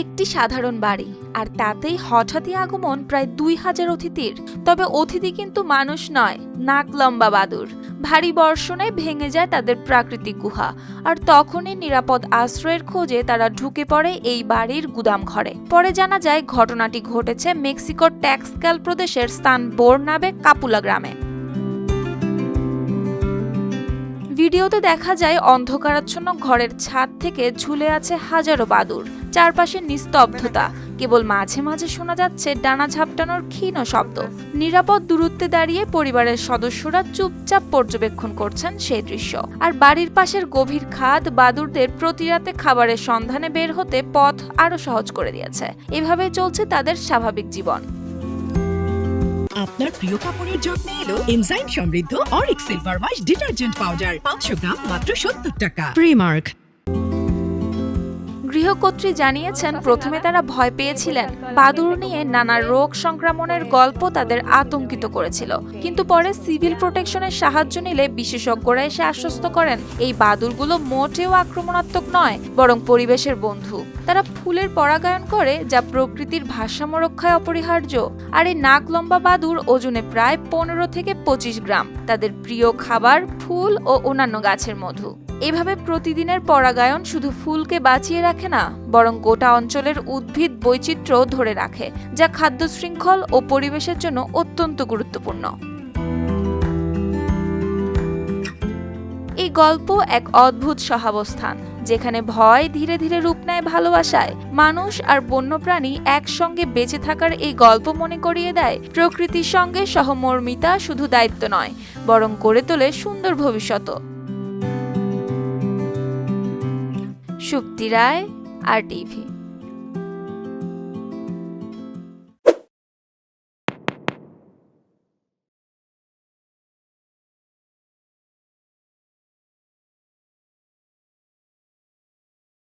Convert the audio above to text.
একটি সাধারণ বাড়ি, আর তাতেই হঠাৎই আগমন প্রায় দুই হাজার অতিথির। তবে অতিথি কিন্তু মানুষ নয়, নাক লম্বা বাদুর। ভারী বর্ষণে ভেঙে যায় তাদের প্রাকৃতিক গুহা, আর তখনই নিরাপদ আশ্রয়ের খোঁজে তারা ঢুকে পড়ে এই বাড়ির গুদাম ঘরে। পরে জানা যায় ঘটনাটি ঘটেছে মেক্সিকোর ট্যাক্সক্যাল প্রদেশের স্থান বোর বোরনাবে কাপুলা গ্রামে। ভিডিওতে দেখা যায় অন্ধকারাচ্ছন্ন ঘরের ছাদ থেকে ঝুলে আছে হাজারো বাদুর। চারপাশে নিস্তব্ধতা। কেবল মাঝে মাঝে শোনা যাচ্ছে ডানা ঝাপটানোর ক্ষীণ শব্দ। নিরাপদ দূরত্বে দাঁড়িয়ে পরিবারের সদস্যরা চুপচাপ পর্যবেক্ষণ করছেন সেই দৃশ্য। আর বাড়ির পাশের গভীর খাদ বাদুরদের প্রতি রাতে খাবারের সন্ধানে বের হতে পথ আরও সহজ করে দিয়েছে। এভাবেই চলছে তাদের স্বাভাবিক জীবন। আপনার প্রিয় কাপড়ের যত্নে এলো এনজাইম সমৃদ্ধ অরিক সিলভার ওয়াশ ডিটারজেন্ট পাউডার। পাঁচশো গ্রাম মাত্র সত্তর টাকা। প্রিমার্ক গৃহকর্ত্রী জানিয়েছেন, প্রথমে তারা ভয় পেয়েছিলেন। বাদুর নিয়ে নানা রোগ সংক্রমণের গল্প তাদের আতঙ্কিত করেছিল। কিন্তু পরে সিভিল প্রোটেকশনের সাহায্য নিলে বিশেষজ্ঞরা এসে আশ্বস্ত করেন, এই বাদুরগুলো মোটেও আক্রমণাত্মক নয়, বরং পরিবেশের বন্ধু। তারা ফুলের পরাগায়ন করে, যা প্রকৃতির ভারসাম্য রক্ষায় অপরিহার্য। আর এই নাক লম্বা বাদুর ওজনে প্রায় পনেরো থেকে পঁচিশ গ্রাম। তাদের প্রিয় খাবার, ফুল ও অন্যান্য গাছের মধু। এভাবে প্রতিদিনের পরাগায়ন শুধু ফুলকে বাঁচিয়ে রাখে না, বরং গোটা অঞ্চলের উদ্ভিদ বৈচিত্র্য ধরে রাখে, যা খাদ্য শৃঙ্খল ও পরিবেশের জন্য অত্যন্ত গুরুত্বপূর্ণ। এই গল্প এক অদ্ভুত সহাবস্থান, যেখানে ভয় ধীরে ধীরে রূপ নেয় ভালোবাসায়। মানুষ আর বন্যপ্রাণী একসঙ্গে বেঁচে থাকার এই গল্প মনে করিয়ে দেয়, প্রকৃতির সঙ্গে সহমর্মিতা শুধু দায়িত্ব নয়, বরং গড়ে তোলে সুন্দর ভবিষ্যৎ সুপ্তি রায় আর টিভি।